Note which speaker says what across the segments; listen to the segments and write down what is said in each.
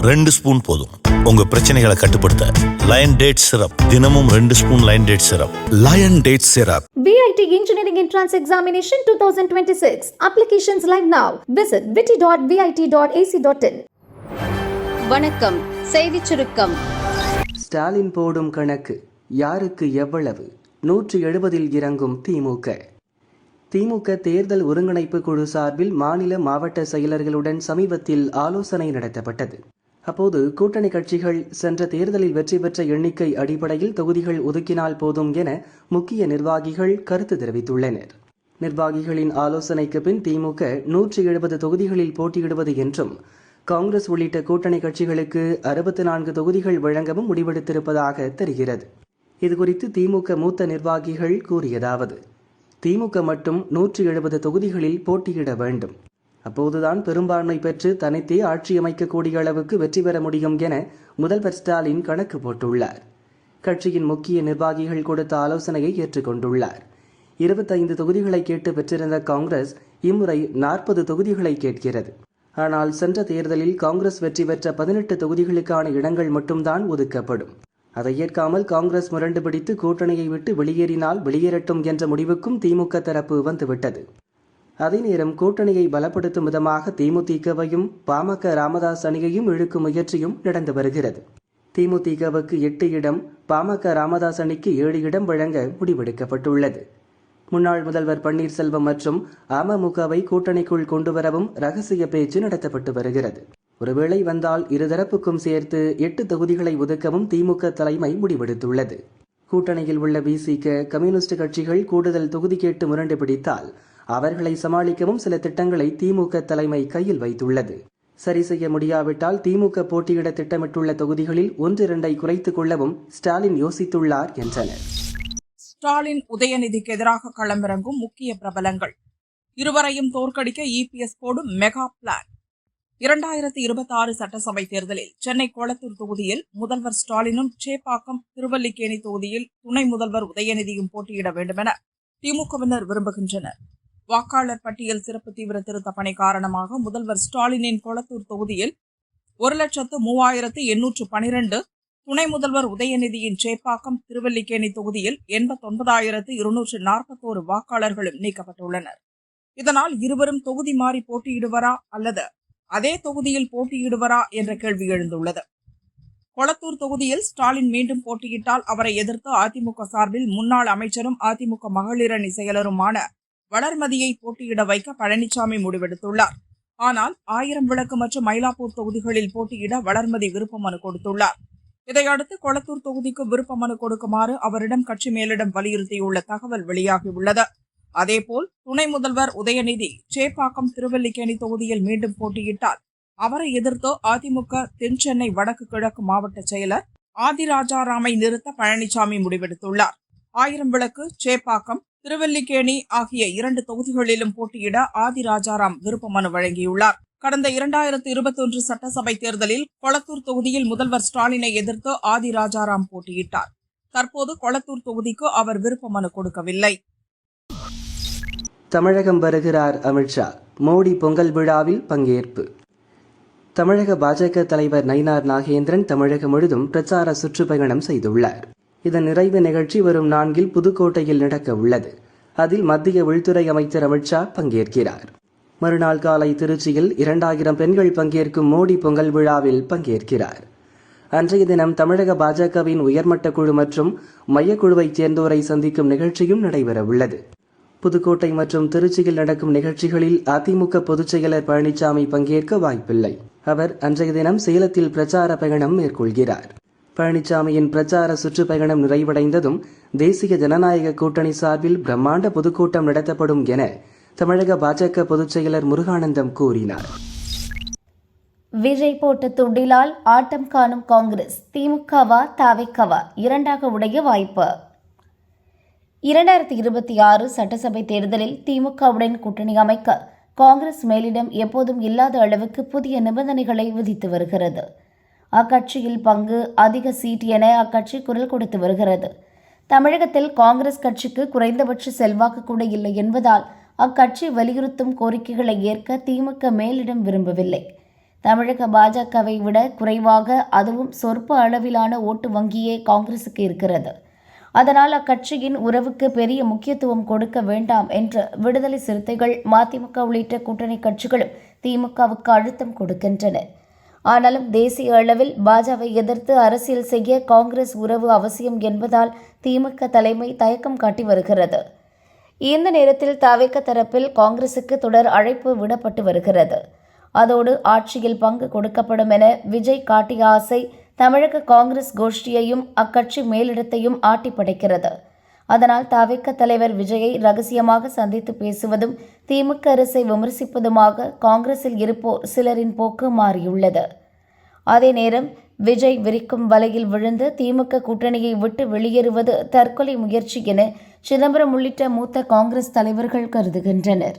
Speaker 1: ரெண்டு ஸ்பூன் போதும். உங்க பிரச்சனைகளை கட்டுப்படுத்த லயன் டேட் சிரப் தினமும் ரெண்டு spoon Lion date syrup Lion date syrup
Speaker 2: VIT Engineering Entrance Examination 2026. Applications live now. Visit viti.vit.ac.in.
Speaker 3: வணக்கம். செய்திச் சுருக்கம்.
Speaker 4: ஸ்டாலின் போடும் கணக்கு யாருக்கு எவ்வளவு? நூற்று எழுபதில் இறங்கும் திமுக. திமுக தேர்தல் ஒருங்கிணைப்பு குழு சார்பில் மாநில மாவட்ட செயலர்களுடன் சமீபத்தில் ஆலோசனை நடத்தப்பட்டது. அப்போது கூட்டணி கட்சிகள் சென்ற தேர்தலில் வெற்றி பெற்ற எண்ணிக்கை அடிப்படையில் தொகுதிகள் ஒதுக்கினால் போதும் என முக்கிய நிர்வாகிகள் கருத்து தெரிவித்துள்ளனர். நிர்வாகிகளின் ஆலோசனைக்கு பின் திமுக நூற்றி எழுபது தொகுதிகளில் போட்டியிடுவது என்றும் காங்கிரஸ் உள்ளிட்ட கூட்டணி கட்சிகளுக்கு அறுபத்தி நான்கு தொகுதிகள் வழங்கவும் முடிவெடுத்திருப்பதாக தெரிகிறது. இதுகுறித்து திமுக மூத்த நிர்வாகிகள் கூறியதாவது திமுக மட்டும் நூற்றி எழுபது தொகுதிகளில் போட்டியிட வேண்டும். அப்போதுதான் பெரும்பான்மை பெற்று தனித்தே ஆட்சி அமைக்கக்கூடிய அளவுக்கு வெற்றி பெற முடியும் என முதல்வர் ஸ்டாலின் கணக்கு போட்டுள்ளார். கட்சியின் முக்கிய நிர்வாகிகள் கொடுத்த ஆலோசனையை ஏற்றுக்கொண்டுள்ளார். இருபத்தைந்து தொகுதிகளை கேட்டு பெற்றிருந்த காங்கிரஸ் இம்முறை நாற்பது தொகுதிகளை கேட்கிறது. ஆனால் சென்ற தேர்தலில் காங்கிரஸ் வெற்றி பெற்ற பதினெட்டு தொகுதிகளுக்கான இடங்கள் மட்டும்தான் ஒதுக்கப்படும். அதை ஏற்காமல் காங்கிரஸ் முரண்டு பிடித்து கூட்டணியை விட்டு வெளியேறினால் வெளியேறட்டும் என்ற முடிவுக்கும் திமுக தரப்பு வந்துவிட்டது. அதே நேரம் கூட்டணியை பலப்படுத்தும் விதமாக தேமுதிகவையும் பாமக ராமதாஸ் அணியையும் இழுக்கும் முயற்சியும் நடந்து வருகிறது. தேமுதிகவுக்கு எட்டு இடம் பாமக ராமதாஸ் அணிக்கு ஏழு இடம் வழங்க முடிவெடுக்கப்பட்டுள்ளது. முன்னாள் முதல்வர் பன்னீர்செல்வம் மற்றும் அமமுகவை கூட்டணிக்குள் கொண்டுவரவும் ரகசிய பேச்சு நடத்தப்பட்டு வருகிறது. ஒருவேளை வந்தால் இருதரப்புக்கும் சேர்த்து எட்டு தொகுதிகளை ஒதுக்கவும் திமுக தலைமை முடிவெடுத்துள்ளது. கூட்டணியில் உள்ள பிசிக கம்யூனிஸ்ட் கட்சிகள் கூடுதல் தொகுதி கேட்டு முரண்டு பிடித்தால் அவர்களை சமாளிக்கவும் சில திட்டங்களை திமுக தலைமை கையில் வைத்துள்ளது. சரி செய்ய முடியாவிட்டால் திமுக போட்டியிட திட்டமிட்டுள்ள தொகுதிகளில் ஒன்றிரண்டை குறைத்துக் கொள்ளவும் ஸ்டாலின் யோசித்துள்ளார் என்றனர்.
Speaker 5: ஸ்டாலின் உதயநிதிக்கு எதிராக களமிறங்கும் முக்கிய பிரபலங்கள். இருவரையும் தோற்கடிக்க இபிஎஸ் போடும் மெகா பிளான். இரண்டாயிரத்தி இருபத்தி ஆறு சட்டசபை தேர்தலில் சென்னை கோளத்தூர் தொகுதியில் முதல்வர் ஸ்டாலினும் சேப்பாக்கம் திருவல்லிக்கேணி தொகுதியில் துணை முதல்வர் உதயநிதியும் போட்டியிட வேண்டுமென திமுகவினர் விரும்புகின்றனர். வாக்காளர் பட்டியல் சிறப்பு தீவிர திருத்த பணி காரணமாக முதல்வர் ஸ்டாலினின் கொளத்தூர் தொகுதியில் ஒரு லட்சத்து மூவாயிரத்து எண்ணூற்று பனிரெண்டு துணை முதல்வர் உதயநிதியின் சேப்பாக்கம் திருவல்லிக்கேணி தொகுதியில் எண்பத்தொன்பதாயிரத்து இருநூற்று நாற்பத்தோரு வாக்காளர்களும் நீக்கப்பட்டுள்ளனர். இதனால் இருவரும் தொகுதி மாறி போட்டியிடுவரா அல்லது அதே தொகுதியில் போட்டியிடுவரா என்ற கேள்வி எழுந்துள்ளது. கொளத்தூர் தொகுதியில் ஸ்டாலின் மீண்டும் போட்டியிட்டால் அவரை எதிர்த்து அதிமுக சார்பில் முன்னாள் அமைச்சரும் அதிமுக மகளிரணி செயலருமான வளர்மதியை போட்டியிட வைக்க பழனிசாமி முடிவெடுத்துள்ளார். ஆனால் ஆயிரம் விளக்கு மற்றும் மயிலாப்பூர் தொகுதிகளில் போட்டியிட வளர்மதி விருப்ப மனு கொடுத்துள்ளார். இதையடுத்து கொளத்தூர் தொகுதிக்கு விருப்ப மனு கொடுக்குமாறு அவரிடம் கட்சி மேலிடம் வலியுறுத்தியுள்ள தகவல் வெளியாகியுள்ளது. அதேபோல் துணை முதல்வர் உதயநிதி சேப்பாக்கம் திருவல்லிக்கேணி தொகுதியில் மீண்டும் போட்டியிட்டார். அவரை எதிர்த்து அதிமுக தென் சென்னை வடக்கு கிழக்கு மாவட்ட செயலர் ஆதிராஜாராமை நிறுத்த பழனிசாமி முடிவெடுத்துள்ளார். ஆயிரம் விளக்கு சேப்பாக்கம் திருவல்லிக்கேணி ஆகிய இரண்டு தொகுதிகளிலும் போட்டியிட ஆதிராஜாராம் விருப்ப மனு வழங்கியுள்ளார். கடந்த இரண்டாயிரத்து இருபத்தொன்று சட்டசபை தேர்தலில் கொளத்தூர் தொகுதியில் முதல்வர் ஸ்டாலினை எதிர்த்து ஆதி ராஜாராம் போட்டியிட்டார். தற்போது கொளத்தூர் தொகுதிக்கு அவர் விருப்ப மனு கொடுக்கவில்லை.
Speaker 4: தமிழகம் வருகிறார் அமித்ஷா. மோடி பொங்கல் விழாவில் பங்கேற்பு. தமிழக பாஜக தலைவர் நயினார் நாகேந்திரன் தமிழகம் முழுதும் பிரச்சார சுற்றுப்பயணம் செய்துள்ளார். இதன் நிறைவு நிகழ்ச்சி வரும் நான்கில் புதுக்கோட்டையில் நடக்க உள்ளது. அதில் மத்திய உள்துறை அமைச்சர் அமித்ஷா பங்கேற்கிறார். மறுநாள் காலை திருச்சியில் இரண்டாயிரம் பெண்கள் பங்கேற்கும் மோடி பொங்கல் விழாவில் பங்கேற்கிறார். அன்றைய தினம் தமிழக பாஜகவின் உயர்மட்ட குழு மற்றும் மையக்குழுவைச் சேர்ந்தோரை சந்திக்கும் நிகழ்ச்சியும் நடைபெற உள்ளது. புதுக்கோட்டை மற்றும் திருச்சியில் நடக்கும் நிகழ்ச்சிகளில் அதிமுக பொதுச் செயலர் பழனிசாமி பங்கேற்க வாய்ப்பில்லை. அவர் அன்றைய தினம் சேலத்தில் பிரச்சார பயணம் மேற்கொள்கிறார். பழனிசாமியின் பிரச்சார சுற்றுப்பயணம் நிறைவடைந்ததும் தேசிய ஜனநாயக கூட்டணி சார்பில் பிரம்மாண்ட பொதுக்கூட்டம் நடத்தப்படும் என தமிழக பாஜக பொதுச் செயலர் முருகானந்தம் கூறினார்.
Speaker 2: விஜய் போட்ட துண்டிலால் ஆட்டம் காணும் காங்கிரஸ் திமுகவா தாவைக்கவா இரண்டாக உடைய வாய்ப்பு. இரண்டாயிரத்தி இருபத்தி ஆறு சட்டசபை தேர்தலில் திமுகவுடன் கூட்டணி அமைக்க காங்கிரஸ் மேலிடம் எப்போதும் இல்லாத அளவுக்கு புதிய நிபந்தனைகளை விதித்து வருகிறது. அக்கட்சியில் பங்கு அதிக சீட் என அக்கட்சி குரல் கொடுத்து வருகிறது. தமிழகத்தில் காங்கிரஸ் கட்சிக்கு குறைந்தபட்ச செல்வாக்கு கூட இல்லை என்பதால் அக்கட்சி வலியுறுத்தும் கோரிக்கைகளை ஏற்க திமுக மேலிடம் விரும்பவில்லை. தமிழக பாஜகவை விட குறைவாக அதுவும் சொற்ப அளவிலான ஓட்டு வங்கியே காங்கிரசுக்கு இருக்கிறது. அதனால் அக்கட்சியின் உறவுக்கு பெரிய முக்கியத்துவம் கொடுக்க வேண்டாம் என்று விடுதலை சிறுத்தைகள் மதிமுக உள்ளிட்ட கூட்டணி கட்சிகளும் திமுகவுக்கு அழுத்தம் கொடுக்கின்றன. ஆனாலும் தேசிய அளவில் பாஜவை எதிர்த்து அரசியல் செய்ய காங்கிரஸ் உறவு அவசியம் என்பதால் திமுக தலைமை தயக்கம் காட்டி வருகிறது. இந்த நேரத்தில் தவிக்க தரப்பில் காங்கிரசுக்கு தொடர் அழைப்பு விடப்பட்டு வருகிறது. அதோடு ஆட்சியில் பங்கு கொடுக்கப்படும் என விஜய் காட்டிய ஆசை தமிழக காங்கிரஸ் கோஷ்டியையும் அக்கட்சி மேலிடத்தையும் ஆட்டி படைக்கிறது அதனால் தவிக்க தலைவர் விஜயை ரகசியமாக சந்தித்து பேசுவதும் திமுக அரசை விமர்சிப்பதுமாக காங்கிரஸில் இருப்போர் சிலரின் போக்கு மாறியுள்ளது. அதே நேரம் விஜய் விரிக்கும் வலையில் விழுந்து திமுக கூட்டணியை விட்டு வெளியேறுவது தற்கொலை முயற்சி என சிதம்பரம் உள்ளிட்ட மூத்த காங்கிரஸ் தலைவர்கள் கருதுகின்றனர்.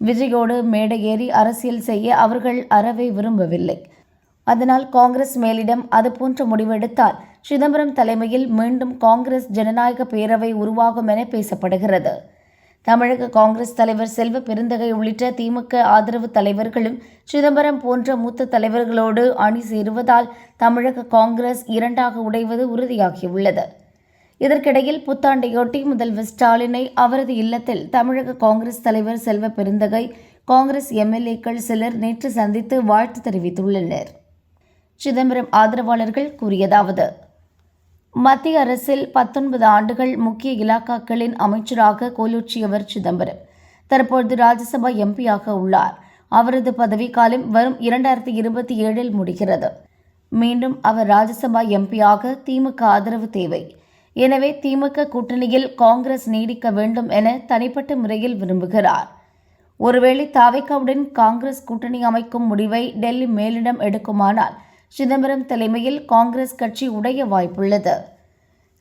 Speaker 2: விஜயோடு மேடை ஏறி அரசியல் செய்ய அவர்கள் அறவே விரும்பவில்லை. அதனால் காங்கிரஸ் மேலிடம் அதுபோன்ற முடிவெடுத்தால் சிதம்பரம் தலைமையில் மீண்டும் காங்கிரஸ் ஜனநாயக பேரவை உருவாகும் என பேசப்படுகிறது. தமிழக காங்கிரஸ் தலைவர் செல்வ பெருந்தகை உள்ளிட்ட திமுக ஆதரவு தலைவர்களும் சிதம்பரம் போன்ற மூத்த தலைவர்களோடு அணி சேருவதால் தமிழக காங்கிரஸ் இரண்டாக உடைவது உறுதியாகியுள்ளது. இதற்கிடையில் புத்தாண்டையொட்டி முதல்வர் ஸ்டாலினை அவரது இல்லத்தில் தமிழக காங்கிரஸ் தலைவர் செல்வ பெருந்தகை காங்கிரஸ் எம்எல்ஏக்கள் சிலர் நேற்று சந்தித்து வாழ்த்து தெரிவித்துள்ளனர். சிதம்பரம் ஆதரவாளர்கள் கூறியதாவது. மத்திய அரசில் பத்தொன்பது ஆண்டுகள் முக்கிய இலாக்காக்களின் அமைச்சராக கோலூற்றியவர் சிதம்பரம். தற்பொழுது ராஜ்யசபா எம்பியாக உள்ளார். அவரது பதவிக்காலம் வரும் இரண்டாயிரத்தி இருபத்தி ஏழில் முடிகிறது. மீண்டும் அவர் ராஜ்யசபா எம்பியாக திமுக ஆதரவு தேவை. எனவே திமுக கூட்டணியில் காங்கிரஸ் நீடிக்க வேண்டும் என தனிப்பட்ட முறையில் விரும்புகிறார். ஒருவேளை தாவைக்காவுடன் காங்கிரஸ் கூட்டணி அமைக்கும் முடிவை டெல்லி மேலிடம் எடுக்குமானால் சிதம்பரம் தலைமையில் காங்கிரஸ் கட்சி உடைய வாய்ப்புள்ளது.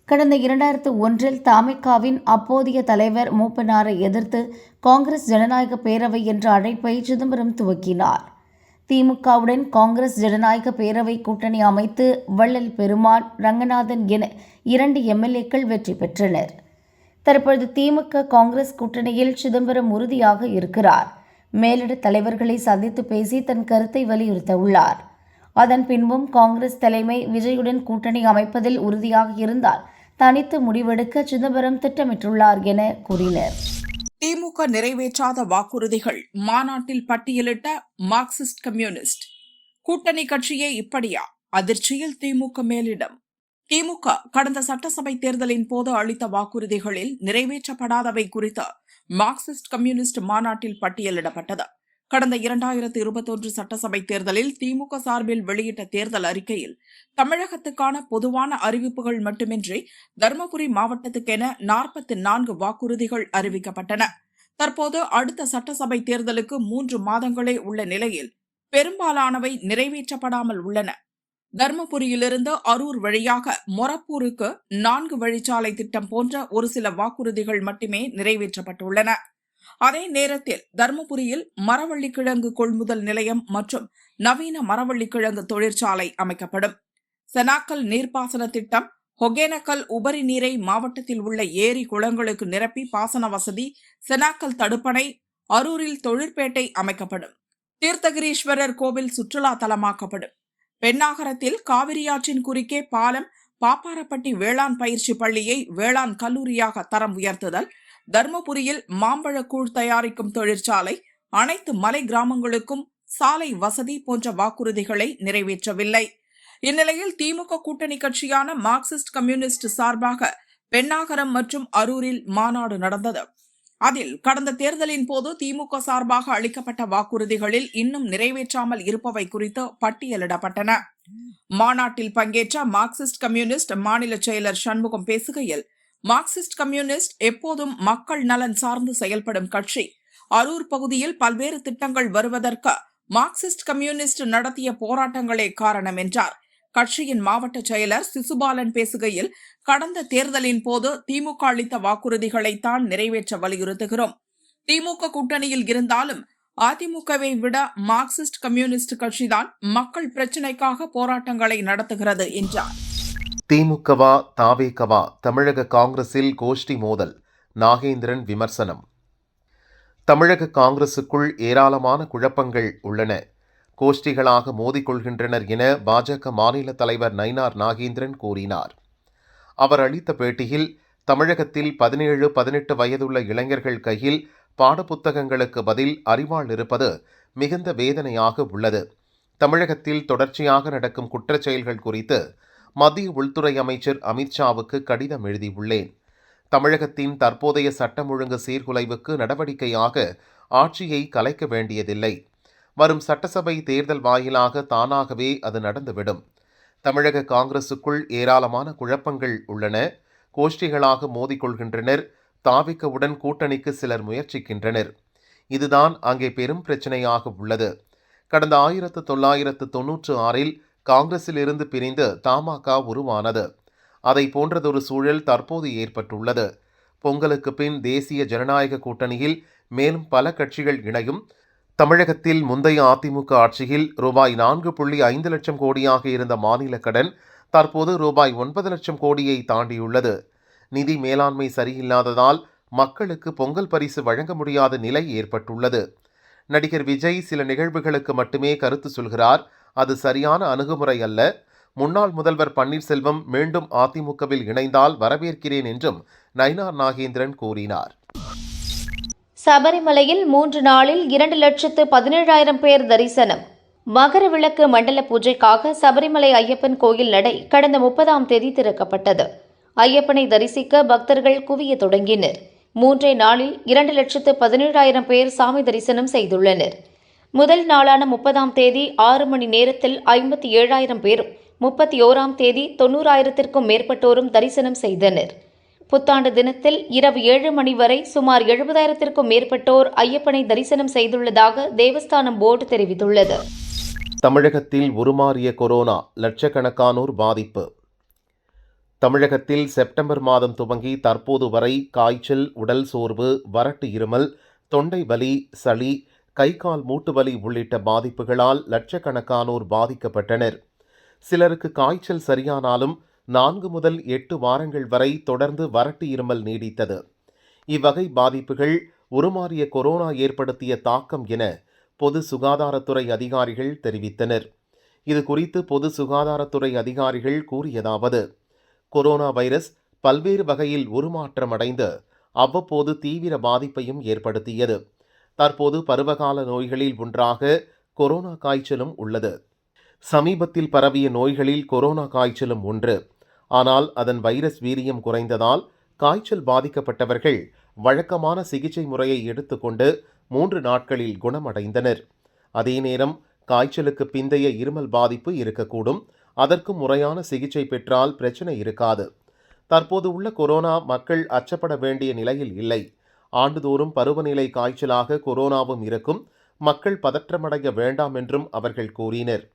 Speaker 2: கடந்த இரண்டாயிரத்து ஒன்றில் தாமிகாவின் அப்போதைய தலைவர் மூப்பனாரை எதிர்த்து காங்கிரஸ் ஜனநாயக பேரவை என்ற அழைப்பை சிதம்பரம் துவக்கினார். திமுகவுடன் காங்கிரஸ் ஜனநாயக பேரவை கூட்டணி அமைத்து வள்ளல் பெருமான் ரங்கநாதன் என இரண்டு எம்எல்ஏக்கள் வெற்றி பெற்றனர். தற்பொழுது திமுக காங்கிரஸ் கூட்டணியில் சிதம்பரம் உறுதியாக இருக்கிறார். மேலிட தலைவர்களை சந்தித்து பேசி தன் கருத்தை வலியுறுத்த உள்ளார் அதன் பின்பும் காங்கிரஸ் தலைமை விஜயுடன் கூட்டணி அமைப்பதில் உறுதியாக இருந்தால் தனித்து முடிவெடுக்க சிதம்பரம் திட்டமிட்டுள்ளார் என கூறினர்.
Speaker 5: திமுக நிறைவேற்றாத வாக்குறுதிகள் மாநாட்டில் பட்டியலிட்ட மார்க்சிஸ்ட் கம்யூனிஸ்ட். கூட்டணி கட்சியே இப்படியா? அதிர்ச்சியில் திமுக மேலிடம். திமுக கடந்த சட்டசபை தேர்தலின் போது அளித்த வாக்குறுதிகளில் நிறைவேற்றப்படாதவை குறித்து மார்க்சிஸ்ட் கம்யூனிஸ்ட் மாநாட்டில் பட்டியலிடப்பட்டது. கடந்த இரண்டாயிரத்து இருபத்தொன்று சட்டசபை தேர்தலில் திமுக சார்பில் வெளியிட்ட தேர்தல் அறிக்கையில் தமிழகத்துக்கான பொதுவான அறிவிப்புகள் மட்டுமின்றி தருமபுரி மாவட்டத்துக்கென நாற்பத்தி நான்கு வாக்குறுதிகள் அறிவிக்கப்பட்டன. தற்போது அடுத்த சட்டசபை தேர்தலுக்கு மூன்று மாதங்களே உள்ள நிலையில் பெரும்பாலானவை நிறைவேற்றப்படாமல் உள்ளன. தருமபுரியிலிருந்து அரூர் வழியாக மொரப்பூருக்கு நான்கு வழிச்சாலை திட்டம் போன்ற ஒரு சில வாக்குறுதிகள் மட்டுமே நிறைவேற்றப்பட்டுள்ளன. அதே நேரத்தில் தருமபுரியில் மரவள்ளி கிழங்கு கொள்முதல் நிலையம் மற்றும் நவீன மரவள்ளிக்கிழங்கு தொழிற்சாலை அமைக்கப்படும். செனாக்கல் நீர்ப்பாசன திட்டம் ஒகேனக்கல் உபரி நீரை மாவட்டத்தில் உள்ள ஏரி குளங்களுக்கு நிரப்பி பாசன வசதி செனாக்கல் தடுப்பணை அரூரில் தொழிற்பேட்டை அமைக்கப்படும். தீர்த்தகிரீஸ்வரர் கோவில் சுற்றுலா தலமாக்கப்படும். பெண்ணாகரத்தில் காவிரியாற்றின் குறுக்கே பாலம் பாப்பாரப்பட்டி வேளாண் பயிற்சி பள்ளியை வேளாண் கல்லூரியாக தரம் உயர்த்துதல் தர்மபுரியில் மாம்பழக்கூழ் தயாரிக்கும் தொழிற்சாலை அனைத்து மலை கிராமங்களுக்கும் சாலை வசதி போன்ற வாக்குறுதிகளை நிறைவேற்றவில்லை. இந்நிலையில் திமுக கூட்டணி கட்சியான மார்க்சிஸ்ட் கம்யூனிஸ்ட் சார்பாக பெண்ணாகரம் மற்றும் அரூரில் மாநாடு நடந்தது. அதில் கடந்த தேர்தலின் போது திமுக சார்பாக அளிக்கப்பட்ட வாக்குறுதிகளில் இன்னும் நிறைவேற்றாமல் இருப்பவை குறித்து பட்டியலிடப்பட்டன. மாநாட்டில் பங்கேற்ற மார்க்சிஸ்ட் கம்யூனிஸ்ட் மாநில செயலர் சண்முகம் பேசுகையில் மார்க்சிஸ்ட் கம்யூனிஸ்ட் எப்போதும் மக்கள் நலன் சார்ந்து செயல்படும் கட்சி. அரூர் பகுதியில் பல்வேறு திட்டங்கள் வருவதற்கு மார்க்சிஸ்ட் கம்யூனிஸ்ட் நடத்திய போராட்டங்களே காரணம் என்றார். கட்சியின் மாவட்ட செயலர் சிசுபாலன் பேசுகையில் கடந்த தேர்தலின் போது திமுக அளித்த வாக்குறுதிகளைத்தான் நிறைவேற்ற வலியுறுத்துகிறோம். திமுக கூட்டணியில் இருந்தாலும் அதிமுகவை விட மார்க்சிஸ்ட் கம்யூனிஸ்ட் கட்சிதான் மக்கள் பிரச்சினைக்காக போராட்டங்களை நடத்துகிறது என்றார்.
Speaker 6: திமுகவா தாவேகவா தமிழக காங்கிரஸில் கோஷ்டி மோதல் நாகேந்திரன் விமர்சனம். தமிழக காங்கிரசுக்குள் ஏராளமான குழப்பங்கள் உள்ளன. கோஷ்டிகளாக மோதிக்கொள்கின்றனர் என பாஜக மாநில தலைவர் நயினார் நாகேந்திரன் கூறினார். அவர் அளித்த பேட்டியில் தமிழகத்தில் பதினேழு பதினெட்டு வயதுள்ள இளைஞர்கள் கையில் பாடப்புத்தகங்களுக்கு பதில் அறிவாள் இருப்பது மிகுந்த வேதனையாக உள்ளது. தமிழகத்தில் தொடர்ச்சியாக நடக்கும் குற்றச்செயல்கள் குறித்து மத்திய உள்துறை அமைச்சர் அமித்ஷாவுக்கு கடிதம் எழுதியுள்ளேன். தமிழகத்தின் தற்போதைய சட்டம் ஒழுங்கு சீர்குலைவுக்கு நடவடிக்கையாக ஆட்சியை கலைக்க வேண்டியதில்லை. வரும் சட்டசபை தேர்தல் வாயிலாக தானாகவே அது நடந்துவிடும். தமிழக காங்கிரசுக்குள் ஏராளமான குழப்பங்கள் உள்ளன. கோஷ்டிகளாக மோதிக்கொள்கின்றனர். தாவிக்கவுடன் கூட்டணிக்கு சிலர் முயற்சிக்கின்றனர். இதுதான் அங்கே பெரும் பிரச்சனையாக உள்ளது. கடந்த ஆயிரத்து தொள்ளாயிரத்து தொன்னூற்று ஆறில் காங்கிரஸில் இருந்து பிரிந்து தமாக உருவானது. அதை போன்றதொரு சூழல் தற்போது ஏற்பட்டுள்ளது. பொங்கலுக்கு பின் தேசிய ஜனநாயக கூட்டணியில் மேலும் பல கட்சிகள் இணையும். தமிழகத்தில் முந்தைய அதிமுக ஆட்சியில் ரூபாய் நான்கு புள்ளி ஐந்து லட்சம் கோடியாக இருந்த மாநில கடன் தற்போது ரூபாய் ஒன்பது லட்சம் கோடியை தாண்டியுள்ளது. நிதி மேலாண்மை சரியில்லாததால் மக்களுக்கு பொங்கல் பரிசு வழங்க முடியாத நிலை ஏற்பட்டுள்ளது. நடிகர் விஜய் சில நிகழ்வுகளுக்கு மட்டுமே கருத்து சொல்கிறார். அது சரியான அணுகுமுறை அல்ல. முன்னாள் முதல்வர் பன்னீர்செல்வம் மீண்டும் அதிமுகவில் இணைந்தால் வரவேற்கிறேன் என்றும் நயினார் நாகேந்திரன் கூறினார்.
Speaker 7: சபரிமலையில் மூன்று நாளில் இரண்டு லட்சத்து பதினேழாயிரம் பேர் தரிசனம். மகர விளக்கு மண்டல பூஜைக்காக சபரிமலை ஐயப்பன் கோயில் நடை கடந்த முப்பதாம் தேதி திறக்கப்பட்டது. ஐயப்பனை தரிசிக்க பக்தர்கள் குவிய தொடங்கினர். மூன்றே நாளில் இரண்டு லட்சத்து பதினேழாயிரம் பேர் சாமி தரிசனம் செய்துள்ளனர். முதல் நாளான முப்பதாம் தேதி ஆறு மணி நேரத்தில் ஐம்பத்தி ஏழாயிரம் பேரும் முப்பத்தி ஓராம் தேதி தொண்ணூறாயிரத்திற்கும் மேற்பட்டோரும் தரிசனம் செய்தனர். புத்தாண்டு தினத்தில் இரவு ஏழு மணி வரை சுமார் எழுபதாயிரத்திற்கும் மேற்பட்டோர் ஐயப்பனை தரிசனம் செய்துள்ளதாக தேவஸ்தானம் போர்டு தெரிவித்துள்ளது.
Speaker 6: தமிழகத்தில் உருமாறிய கொரோனா லட்சக்கணக்கானோர் பாதிப்பு. தமிழகத்தில் செப்டம்பர் மாதம் துவங்கி தற்போது வரை காய்ச்சல் உடல் சோர்வு வறட்டு இருமல் தொண்டை வலி சளி கை கால் மூட்டுவலி உள்ளிட்ட பாதிப்புகளால் லட்சக்கணக்கானோர் பாதிக்கப்பட்டனர். சிலருக்கு காய்ச்சல் சரியானாலும் நான்கு முதல் எட்டு வாரங்கள் வரை தொடர்ந்து வறட்டு இருமல் நீடித்தது. இவ்வகை பாதிப்புகள் உருமாறிய கொரோனா ஏற்படுத்திய தாக்கம் என பொது சுகாதாரத்துறை அதிகாரிகள் தெரிவித்தனர். இது குறித்து பொது சுகாதாரத்துறை அதிகாரிகள் கூறியதாவது கொரோனா வைரஸ் பல்வேறு வகையில் உருமாற்றமடைந்து அவ்வப்போது தீவிர பாதிப்பையும் ஏற்படுத்தியது. தற்போது பருவகால நோய்களில் ஒன்றாக கொரோனா காய்ச்சலும் உள்ளது. சமீபத்தில் பரவிய நோய்களில் கொரோனா காய்ச்சலும் ஒன்று. ஆனால் அதன் வைரஸ் வீரியம் குறைந்ததால் காய்ச்சல் பாதிக்கப்பட்டவர்கள் வழக்கமான சிகிச்சை முறையை எடுத்துக்கொண்டு மூன்று நாட்களில் குணமடைந்தனர். அதே நேரம் காய்ச்சலுக்கு பிந்தைய இருமல் பாதிப்பு இருக்கக்கூடும். அதற்கும் முறையான சிகிச்சை பெற்றால் பிரச்சனை இருக்காது. தற்போது உள்ள கொரோனா மக்கள் அச்சப்பட வேண்டிய நிலையில் இல்லை. ஆண்டுதோறும் பருவநிலை காய்ச்சலாக கொரோனாவும் இருக்கும். மக்கள் பதற்றமடைய வேண்டாம் என்றும் அவர்கள் கூறினர்.